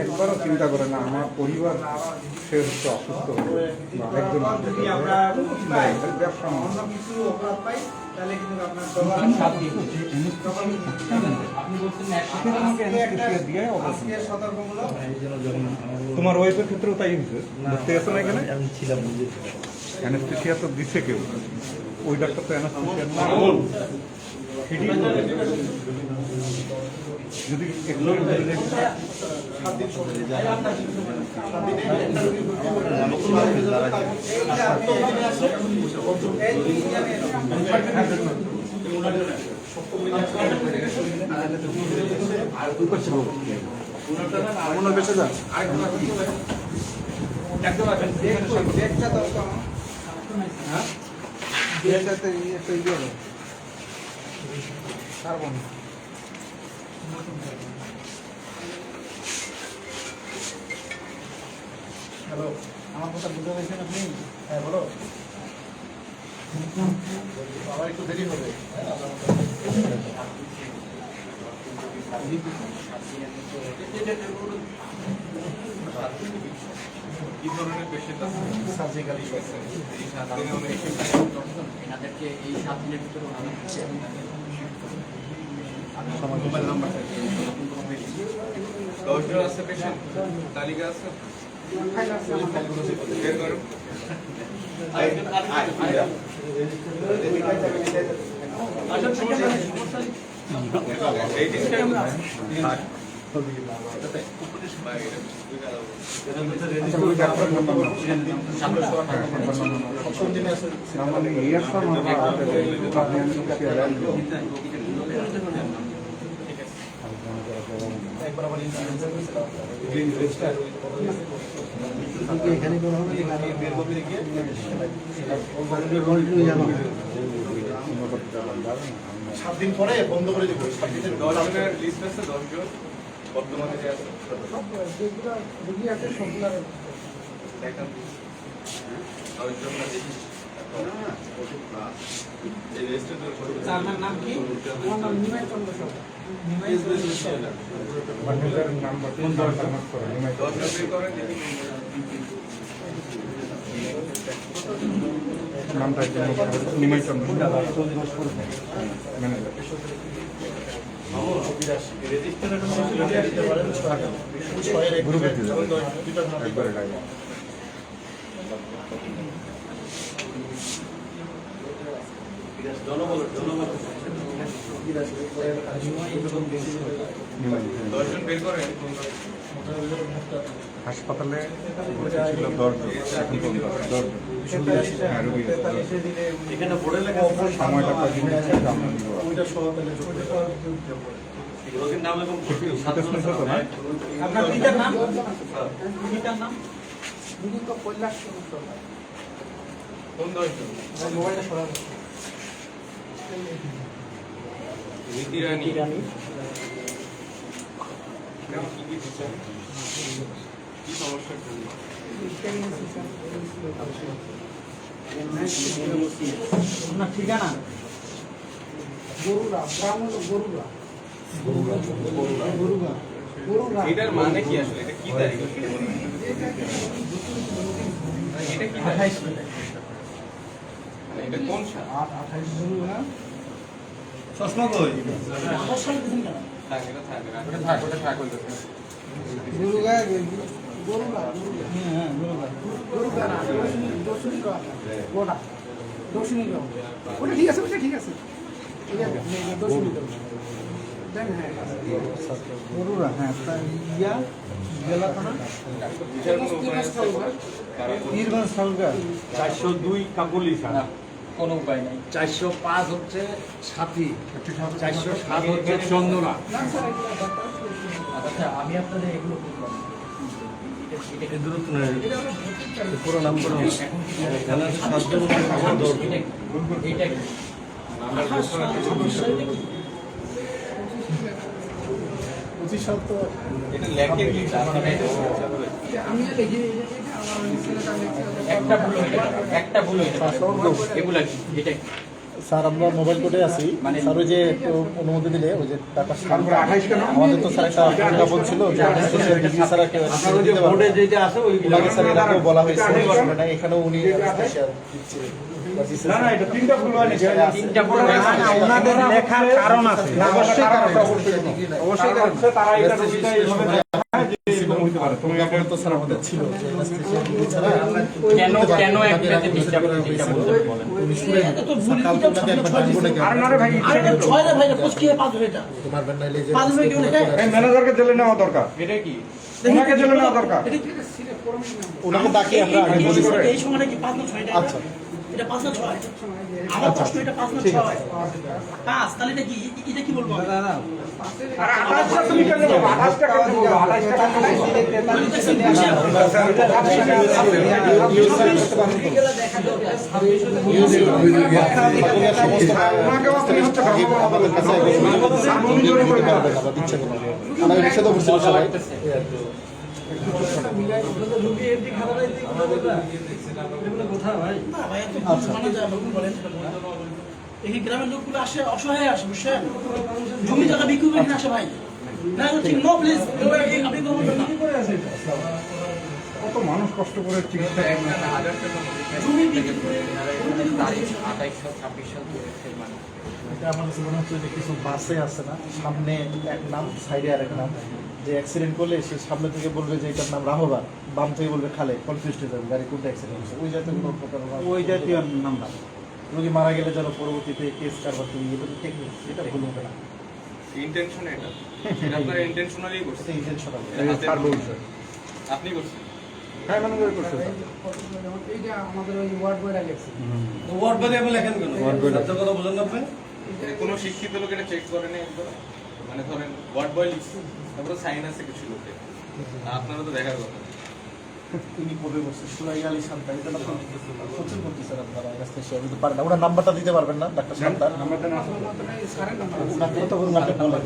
একবারও চিন্তা করে না আমার পরিবার সে হচ্ছে অসুস্থ বা একজন ব্যবসা তোমার ওয়াইফের ক্ষেত্রেও তাই হয়েছে? দেখতে গেছো না এখানে? আমি ছিলাম বুঝে অ্যানেস্থেসিয়া তো দিছে কেউ। ওই ডাক্তার তো সেটি যদি একটু ব্যাগটা দাও তো আমার। হ্যাঁ ইয়ে তো ইয়ে হবে। কার্বন হ্যালো আমার কথা বুঝতে পেরেছেন আপনি? হ্যাঁ বলো। আমার একটু দেরি হবে। কি ধরনের পেশেন্ট আছে। সার্জিক্যালি এই সাত দিনে অনেক এনাদেরকে এই সাত দিনের ভিতরে ওনাদেরকে মোবাইল নাম্বারটা দশজন আছে পেশেন্ট? তালিকা আছে? বের করো। এই জিনিসটা আচ্ছা ওই ডাক্তার নাম্বার নাও হ্যাঁ, নাম্বার নাও। না, মানে ইয়ারটা এখানে সাত দিন পরে বন্ধ করে দেবো। সাত দিনের দশজনের লিস্ট আছে। দশজন বর্তমানে যে আছে। আপনার নাম কি? আমার নাম নিমাই চন্দ্র সরকার। নামটা। নিমাই চন্দ্র ম্যানেজার গ্রুপে দিয়ে একবারে। হাসপাতালে ছিল পর্যন্ত আছে সময়টা রোগীর নাম এবং সিটেশন হতো না আপনার পিতার নাম? পিতার নাম? মুকুন্দ কৈলাস চন্দ্র সরকার কোন দশজন মোবাইলটা সরাবো ঠিকানা? গরুরা গরুরা। এটার মানে কি আসলে? এটা কি তারিখ? এটা কি? আঠাইশ। এটা কোন সাল? আঠাইশ গরুরা। চশমা কই? ঠিক আছে ঠিক আছে হ্যাঁ গরুরা হ্যাঁ ইয়া চারশো দুই কাকুলি কোনো উপায় নাই। চারশো পাঁচ হচ্ছে সাথী চারশো সাত হচ্ছে চন্দনা আচ্ছা আমি আপনাদের এগুলো বুঝলাম না। এটা- এটা- দূরত্ব নেই পুরো নাম্বার এখানে সাতজন এটা কি? এইটা কি? নাম্বার ঘোষণা দিয়েছে। পঁচিশ সপ্তাহ এটা লেখেন কি? আমি লিখি আমার ছেলেটা লিখছে একটা ভুল গেল, একটা ভুল গেল। এগুলা কি? এটা স্যার আমরা মোবাইল কোর্টে আছি। স্যার ওই যে একটু অনুমতি দিলে ওই যে টাকা আমাদের তো স্যার একটা বিজ্ঞাপন ছিল যে স্যার ওনাকে বলা হয়েছে। না এখানেও উনি অ্যানেস্থেশিয়া দিচ্ছে। না না এটা তিনটা ভুল হয়নি। তিনটা বড় ওনাদের লেখার কারণ আছে। অবশ্যই কারণ অবশ্যই কারণ। তারা এটা রুগীটা এইভাবে দেখায় যে এরকম হইতে পারে তুমি বিজ্ঞাপন তো স্যার আমাদের ছিল কেন কেন একটাতে ম্যানেজারকে জেলে নেওয়া দরকার এটা কি ওনাকে জেলে নেওয়া দরকার ওনাকে ডাকি আমরা আগে বলি আচ্ছা এটা পাঁচ না ছয় আমার প্রশ্ন এটা পাঁচ না ছয় পাঁচ তাহলে এটা কি এটা কি বলব আমাদের গ্রামের লোকগুলো আসে অসহায় আসে বুঝছেন? জমি জায়গা বিক্রি করে আসে ভাই। না ঠিক নো প্লিজ আপনি কত মানুষ কষ্ট করে চিকিৎসা মানে এটা আমার কাছে মনে হচ্ছে যে কিছু বাসে আছে না সামনে এক নাম সাইডে আর এক নাম। যে অ্যাক্সিডেন্ট করলে সে সামনে থেকে বলবে যে এটার নাম রাহবার বাম থেকে বলবে খালে কনফিউজ হয়ে যাবে গাড়ি কোনটা অ্যাক্সিডেন্ট হচ্ছে ওই জাতীয় কোনো প্রকার ওই জাতীয় নাম্বার রোগী মারা গেলে যেন পরবর্তীতে কেস কারবার তুমি এটা তো টেকনিক এটা ভুল হবে না। ইন্টেনশন এটা। এটা আপনারা ইন্টেনশনালি করছেন। ইন্টেনশনাল এই যে স্যার বলছে আপনি করছেন হ্যাঁ স্যার ওয়ার্ড বাদে আপনি লেখেন কেন? সত্য কথা বলেন না আপনি। কোনো শিক্ষিত লোক এটা চেক করে নেই একবার? মানে ধরেন ওয়ার্ড বয় লিখছে তারপরে সাইন আছে কিছু লোকে আপনারা তো দেখার কথা। তিনি কবে বলছে সুরাই আলী এটা প্রচুর আপনারা পারেন ওনার নাম্বারটা দিতে পারবেন না ডাক্তার সান্তার আমাদের না ওনাকে কত ওনাকে বলেন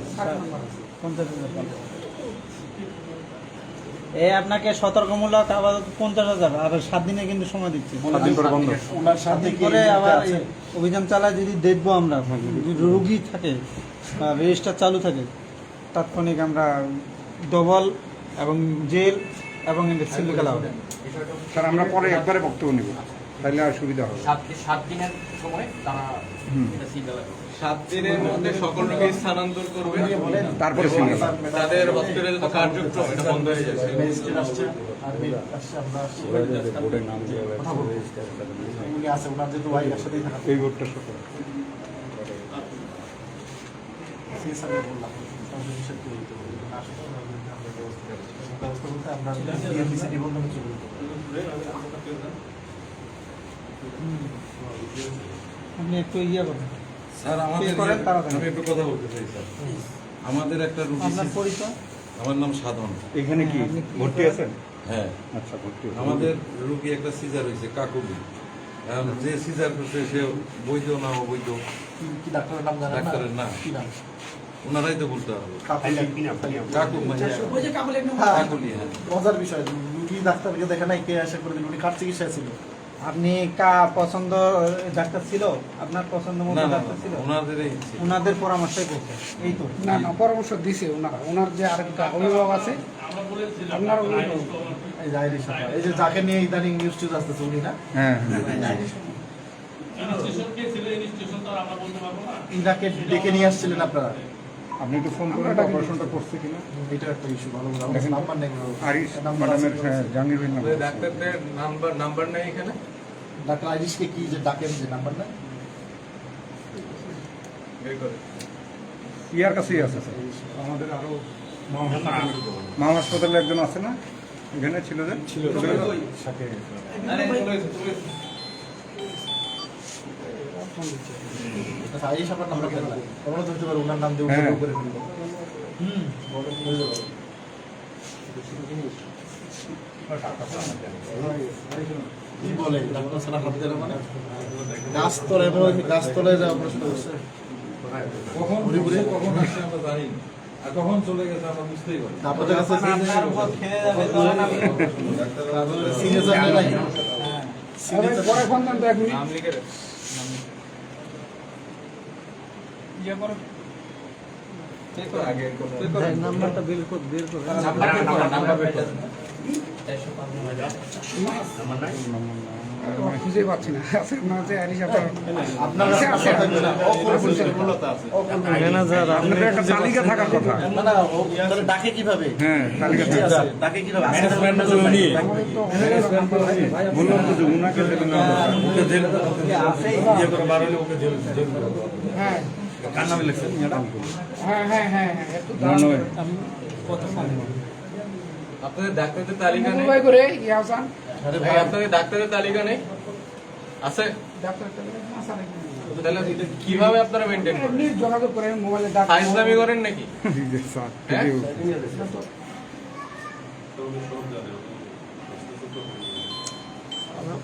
এ আপনাকে সতর্কমূলক আবার পঞ্চাশ হাজার আর সাত দিনে কিন্তু সময় দিচ্ছি। সাত দিন পরে বন্ধ। ওনার সাথে কি করে আবার অভিযান চালায় যদি দেখব আমরা যদি রোগী থাকে বা রেজিস্টার চালু থাকে তাৎক্ষণিক আমরা ডবল এবং জেল এবং সিল খেলা হবে স্যার আমরা পরে একবারে বক্তব্য নিব। তাহলে আর সুবিধা হবে সাত সাত দিনের সময় তারা এটা সিঙ্গেল সাত দিনের মধ্যে সকল রোগী স্থানান্তর করবে। তারপরে সিঙ্গেল তাদের হসপিটাল কার্যক্রম এটা বন্ধ হয়ে যাচ্ছে ম্যাজিস্ট্রেট আসছে, আর্মি আসছে, আমরা। এই বোর্ডটা আপনি একটু ইয়ে করেন। স্যার আমাদের আমি একটু কথা বলতে চাই স্যার। আমাদের একটা রুগী আপনার পরিচয়? আমার নাম সাধন। এখানে কি? ভর্তি আছেন? হ্যাঁ। আচ্ছা ভর্তি আমাদের রুগী একটা সিজার হয়েছে কাকুলি এখন যে সিজার করছে সে বৈধ না অবৈধ? ডাক্তারের নাম জানেন না? ডাক্তারের নাম? ওনারাই তো বলতে হবে। কাকুলি। মানে হ্যাঁ, কাকুলি হ্যাঁ। মজার বিষয় রুগী ডাক্তারকে দেখে নাই কে আসে করে দিল? উনি কার চিকিৎসায় ছিল? আপনি কা পছন্দ ডাক্তার ছিল? আপনার পছন্দ মতো ডাক্তার ছিল? ওনাদেরই ওনাদের পরামর্শই করছে এই তো। না না পরামর্শ দিছে ওনারা। ওনার যে আরেকটা অভিভাবক আছে আপনার এই যে আইরিশ এই যে যাকে নিয়ে ইদানিং নিউজ টিউজ আসতেছে উনি না? হ্যাঁ ইনাকে ডেকে নিয়ে আসছিলেন আপনারা? আপনি একটু ফোন করেন অপারেশনটা করছে কিনা? এটা একটা ইস্যু ভালো ভালো নাম্বার নেই আরিশ ম্যাডামের হ্যাঁ জাহাঙ্গীর ডাক্তারদের নাম্বার নাম্বার নেই এখানে? ডাক্তার আইরিশকে কি যে ডাকেন যে নাম্বার না ইয়ার কাছেই আছে স্যার। আমাদের আরও মা হাসপাতালে একজন আছে না? এখানে ছিল যে? ছিল সাথে। আচ্ছা আইরিশ আপনার নাম্বার কেন ধরতে পারো ওনার নাম দিয়ে হ্যাঁ। করে ফেলব। হুম। বলো, বুঝতে পারো। কি বলে ডাক্তার ছাড়া হাত দেয় মানে গাছতলায় মনে হয় গাছতলায় যা অপারেশন করছে কখন ঘুরে? কখন আসছে আমরা জানি না। আর কখন চলে গেছে আমরা বুঝতেই পারি আপনাদের কাছে তখন আপনি সিগনেচার পরে ফোন দেন তো এক মিনিট নাম লিখে। ইয়ে করো নাম্বারটা বের করে বের করে খুঁজে পাচ্ছি না। আছে না আছে। আরিস আপনার আপনার আছে, একটা তালিকা থাকার কথা। ডাকে কীভাবে? হ্যাঁ তালিকা? ডাকে কীভাবে? বললাম তো যে উনাকে হ্যাঁ কার নামে লিখছেন? হ্যাঁ হ্যাঁ হ্যাঁ হ্যাঁ মনোয় আপনাদের ডাক্তারদের তালিকা নেই? করে ভাই আপনাদের ডাক্তারের তালিকা নেই? আছে? ডাক্তার মাসা নাকি তাহলে কীভাবে আপনারা মেনটেন করেন? এমনি যোগাযোগ মোবাইলে ফাইজলামি করেন নাকি? স্যার হ্যাঁ?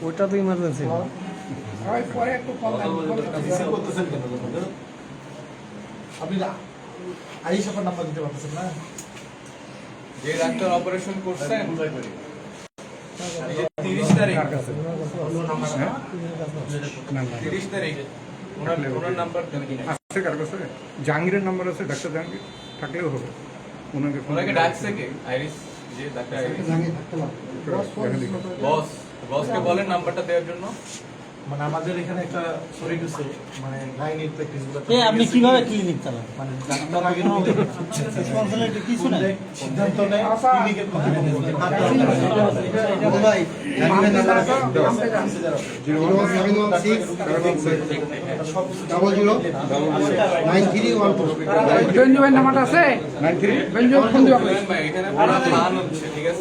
ওটা তো ইমার্জেন্সি পরে একটু করতেছেন কেন আপনি আইস আপনার নাম্বার দিতে পারতেছেন না? যে ডাক্তার অপারেশন করছেন তিরিশ তারিখ? না না তিরিশ তারিখ। ওনার ওনার নাম্বার আছে কার কাছে? জাহাঙ্গীরের নাম্বার আছে ডাক্তার জাহাঙ্গীর। থাকলেও হবে। ওনাকে ওনাকে ডাকছে কে? আইরিস যে ডাক্তার বস বসকে বলেন নাম্বারটা দেওয়ার জন্য। মানে আমাদের এখানে একটা হচ্ছে মানে প্র্যাকটিসগুলো আপনি কীভাবে ক্লিনিক চালান মানে ডাক্তার আগে রেসপন্সিবিলিটি কিছু নাই সিদ্ধান্ত নেয় ক্লিনিকের কথা ভাই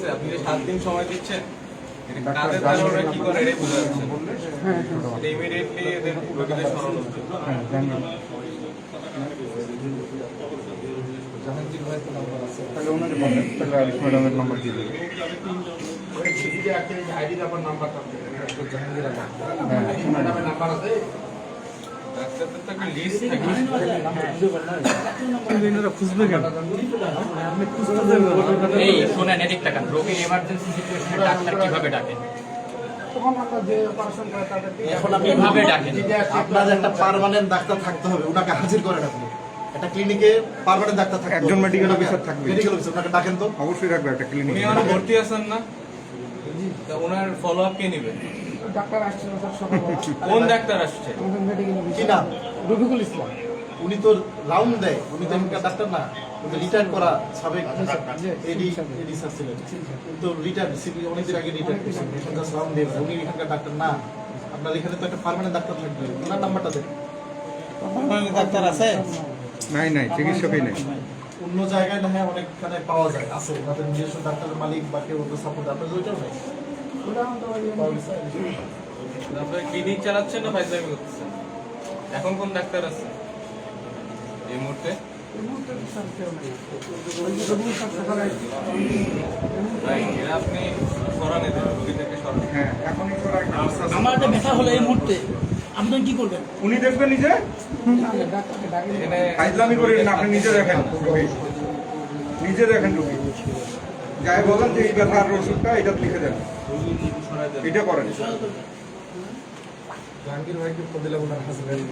আপনি সাত দিন সময় দিচ্ছেন হ্যাঁ উচিত হ্যাঁ জাহাঙ্গীর ভাই তো নাম্বার আছে। তাহলে তাহলে ম্যাডামের দিয়ে দেবেন। জাহাঙ্গীর হ্যাঁ ডাক্তার কীভাবে ডাকেন এখন আপনি কীভাবে ডাকেন। আপনার একটা পার্মানেন্ট ডাক্তার থাকতে হবে ওনাকে হাজির করেন আপনি একটা ক্লিনিকে পার্মানেন্ট ডাক্তার থাকতে একজন medical officer থাকবে। মেডিকেল অফিসার ওনাকে ডাকেন তো। অবশ্যই রাখবে একটা ক্লিনিক উনি ভর্তি আছেন না? ওনার ফলো আপ কে নেবে? ডাক্তার আসছিল স্যার সকালবেলা কোন ডাক্তার আসছে? আমাদের মেডিকেল কি নাম? রফিকুল ইসলাম। উনি তো রাউন্ড দেয়। উনি তো এখানকার ডাক্তার না। উনি রিটায়ার করা সাবেক এডি এডি স্যার ছিলেন। কিন্তু রিটায়ার সিপি অনেকদিন আগে রিটায়ার করছেন জাস্ট রাউন্ড দিয়ে। উনি এখানকার ডাক্তার না। আপনার এখানে তো একটা পার্মানেন্ট ডাক্তার থাকবে। ওনার নাম্বারটা দেন। ডাক্তার আছে? নাই নাই চিকিৎসকই নেই। অন্য জায়গায় না হয় অনেকখানে পাওয়া যায়। আছে। ওনাদের নিজস্ব ডাক্তারের মালিক বা কেউ সাপোর্ট আপনাদের ওইটাও নেই? আপনার ক্লিনিক চালাচ্ছেন না ফাইজলামি করতেছেন? এখন কোন ডাক্তার আছে? এই মুহূর্তে? আপনি সরান এদের রোগীদেরকে সরান। হ্যাঁ এখনই আমার একটা ব্যথা হলো এই মুহূর্তে। আপনি কি করবেন? উনি দেখবেন নিজে? ডাক্তারকে ফাইজলামি করেন আপনি নিজে দেখেন নিজে দেখেন রোগী। যাই বলেন যে এই ব্যথার ওষুধটা এটা লিখে দেন। এটা করেন। জাহাঙ্গীর ভাইকে ফদিলা ওনার হাজবেন্ড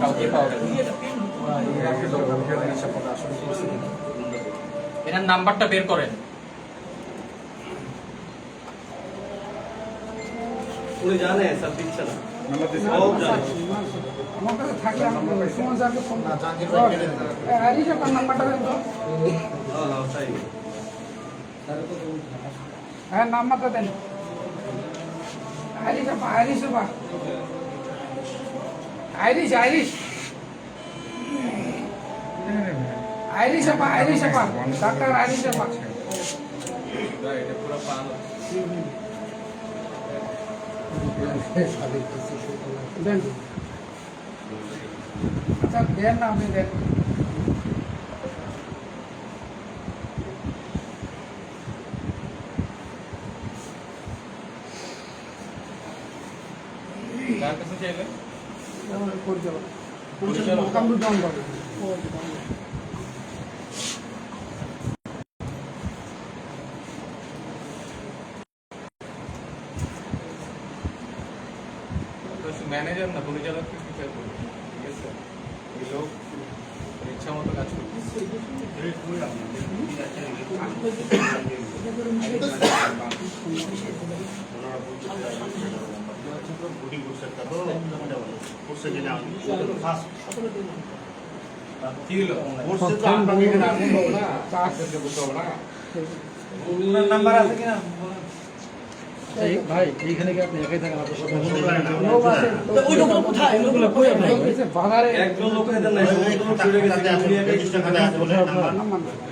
কাউকে পাওয়া এনার নাম্বারটা বের করেন। উনি জানে স্যার দিচ্ছে না। আমার কাছে থাকলে আমি সুমন ফোন না জাহাঙ্গীর ভাই কেটে দিন আরিস আপনার নাম্বারটা দেন তো হ্যাঁ নাম্বারটা দেন। আইরিশ আপা আইরিশ আপা। Iris Iris. আইরিশ আপা আইরিশ আপা। ডাক্তার আইরিশ আপা। দেন। আচ্ছা দেন না আপনি দেন। কার কাছে চাইলেন পরিচালক পরিচালক কামরুজ্জামান বাবু কি হলো নাম্বার আছে কিনা এই ভাই এইখানে কি আপনি একাই থাকেন আপনার সাথে লোক আছে তো ওই লোকগুলো কোথায় ওই লোকগুলো কই ভাই বাজারে একজন লোক এদের নাই সমস্ত লোক চলে গেছে উনি একাই নাম্বার নাই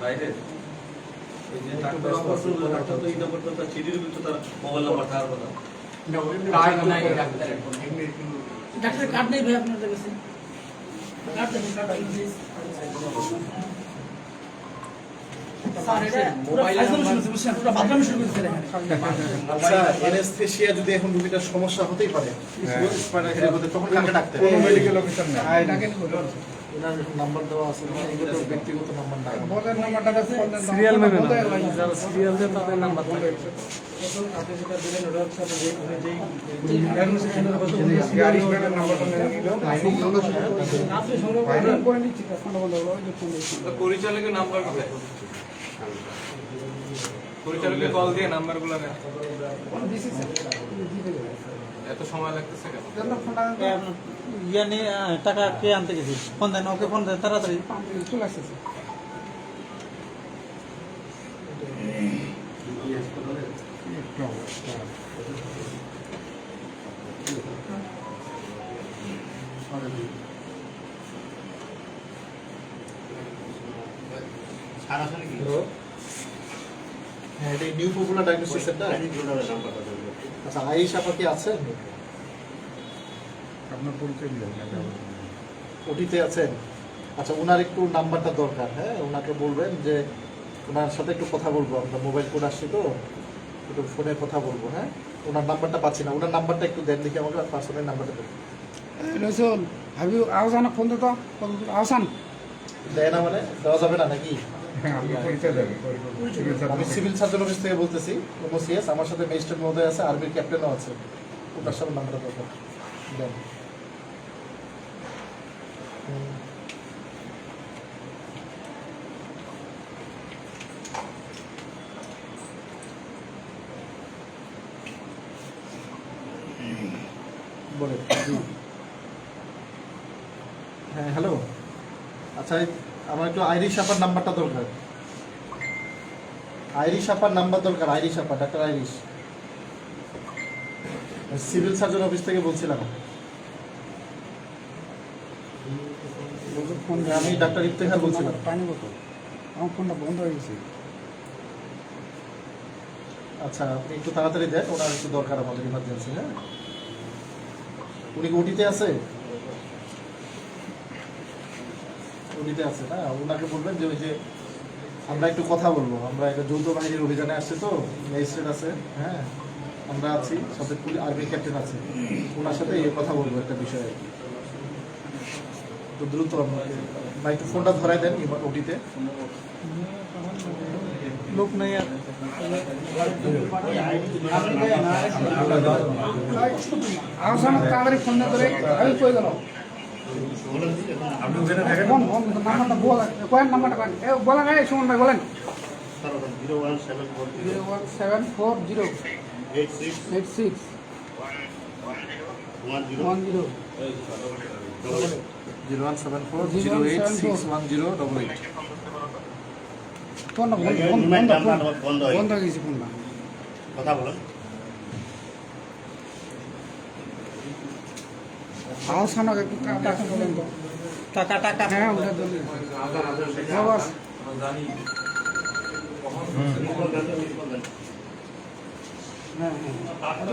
বাইরে ডাক্তার ডাক্তার চিঠির ভিতর তার মোবাইল নাম্বার থাকার কথা ডাক্তারের কার্ড নেই ভাই আপনাদের কাছে। কার্ড দেন কার্ড যদি এখন রুগীটার সমস্যা হতেই পারে তখন কাকে ডাকতে নাম্বার দেওয়া আছে ব্যক্তিগত নাম্বার সিরিয়াল যারা সিরিয়াল দিয়ে তাদের নাম্বার আপনি যেটা দিলেন ওটা হচ্ছে আপনি যেই পরিচালকের নাম্বার কোথায়? পরিচালকের কল দিয়ে নাম্বারগুলো নেন এত সময় লাগতেছে কেন? ইয়ে নিয়ে টাকা কে আনতে গেছি? ফোন দেন ওকে ফোন দেন তাড়াতাড়ি। চলে আসতেছে হ্যাঁ এটা নিউ পপুলার ডায়াগনস্টিক সেন্টার আচ্ছা আয়েশা আপা আছেন আপনার পরিচয় ওটিতে আছেন। আচ্ছা ওনার একটু নাম্বারটা দরকার হ্যাঁ? ওনাকে বলবেন যে ওনার সাথে একটু কথা বলব আমরা। মোবাইল কোড আসছে তো একটু ফোনে কথা বলব হ্যাঁ? ওনার নাম্বারটা পাচ্ছি না। ওনার নাম্বারটা একটু দেন দেখি আমাকে পার্সোনাল নাম্বারটা দেন। রসুল হাবি আহসান ফোন দিত আহসান। দেয় না মানে? দেওয়া যাবে না নাকি? হ্যাঁ আমি সিভিল সার্জন অফিস থেকে বলতেছি ওমোসিএস আমার সাথে ম্যাজিস্ট্রেট মহোদয় আছে আর্মির ক্যাপ্টেনও আছে। ওটার সাথে নাম্বারটা দরকার দেন হ্যাঁ হ্যালো। আচ্ছা একটু আইরিশ আপার নাম্বারটা দরকার। আইরিশ আপার নাম্বার দরকার আইরিশ আপা ডাক্তার আইরিশ। সিভিল সার্জন অফিস থেকে বলছিলাম। আমি ডাক্তার ইফতেখার বলছিলাম। পানি বোতল আমার ফোনটা বন্ধ হয়ে গেছে। আচ্ছা আপনি একটু তাড়াতাড়ি দেন ওনার একটু দরকার আমাদের ইমার্জেন্সি হ্যাঁ? উনি কি ওটিতে আছে? ওটিতে আছে, না? ওনাকে বলবেন যে ওই যে আমরা একটু কথা বলব। আমরা একটা যৌথ বাহিনীর অভিযানে আসছে তো, ম্যাজিস্ট্রেট আছে হ্যাঁ? আমরা আছি সাথে পুলিশ, আর্মি ক্যাপ্টেন আছে। ওনার সাথে এই কথা বলব একটা বিষয়ে। তো দ্রুত আপনাকে একটু ফোনটা ধরাই দেন ওটিতে। লোক নেই আর। আহসান তাড়াতাড়ি ফোন না ধরে, আমি কই গেল ফোন ফোন নাম্বারটা বল কয়েন নাম্বারটা বলেন এই সুমন ভাই বলেন। Zero one seven four zero. Eight six one zero zero one seven four zero eight six one zero double eight. ফোনটা বন্ধ বন্ধ বন্ধ হয়ে গেছে ফোনটা। কথা বলেন। একটু টাকা বলেন তো। টাকা টাকা হ্যাঁ হ্যাঁ। হ্যাঁ হ্যাঁ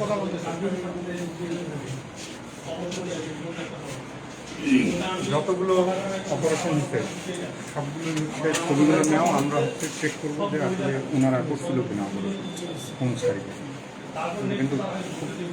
কথা কথা যতগুলো অপারেশন হচ্ছে সবগুলো হচ্ছে ছবিগুলো নেওয়া, আমরা হচ্ছে চেক করব যে আসলে ওনারা করছিল কিনা কোন সাইডে। কিন্তু